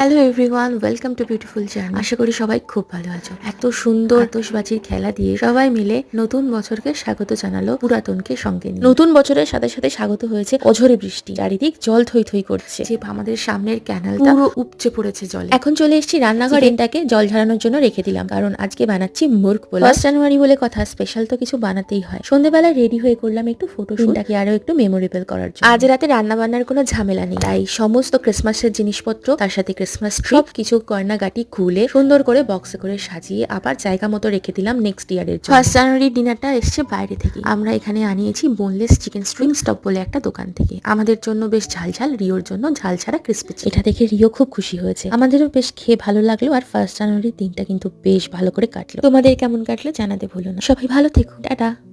Hello everyone welcome to beautiful journey আশা করি সবাই খুব ভালো আছো। এত সুন্দর আতশবাজির খেলা দিয়ে সবাই মিলে নতুন বছরকে স্বাগত জানালো পুরাতনকে সঙ্গে নিয়ে। নতুন বছরের সাথে সাথে স্বাগত হয়েছে অঝরে বৃষ্টি। চারিদিক জল থই থই করছে। যে আমাদের সামনের ক্যানালটা পুরো উপচে পড়েছে জল। এখন চলে এসেছি রান্নাঘরে। এটাকে জল ঝরানোর জন্য রেখে দিলাম। কারণ আজকে বানাচ্ছি মুরগ পোলা। ফার্স্ট জানুয়ারি বলে কথা স্পেশাল তো কিছু বানাতেই হয়। সন্ধ্যেবেলা রেডি হয়ে করলাম একটু ফটো শুটটাকে আরও একটু মেমোরেবল করার জন্য। আজ রাতে রান্না বান্নার কোনো ঝামেলা নেই। তাই সমস্ত ক্রিসমাসের জিনিসপত্র তার সাথে ক্রিসমাস ট্রি সব কিছু গয়নাগাটি খুলে সুন্দর করে বক্সে করে সাজিয়ে আবার জায়গা মতো রেখে দিলাম নেক্সট ইয়ারের জন্য। ফার্স্ট জানুয়ারি ডিনারটা এসছে বাইরে থেকে। আমরা এখানে আনিয়েছি বোনলেস চিকেন স্ট্রিং স্টপ বলে একটা দোকান থেকে। আমাদের জন্য বেশ ঝাল ঝাল রিওর জন্য ঝাল ছাড়া ক্রিসপি এটা দেখে রিও খুব খুশি হয়েছে। আমাদেরও বেশ খেয়ে ভালো লাগল আর ফার্স্ট জানুয়ারির দিনটা কিন্তু বেশ ভালো করে কাটলো। তোমাদের কেমন কাটলো জানাতে ভুলো না। সবাই ভালো থেকো। টাটা।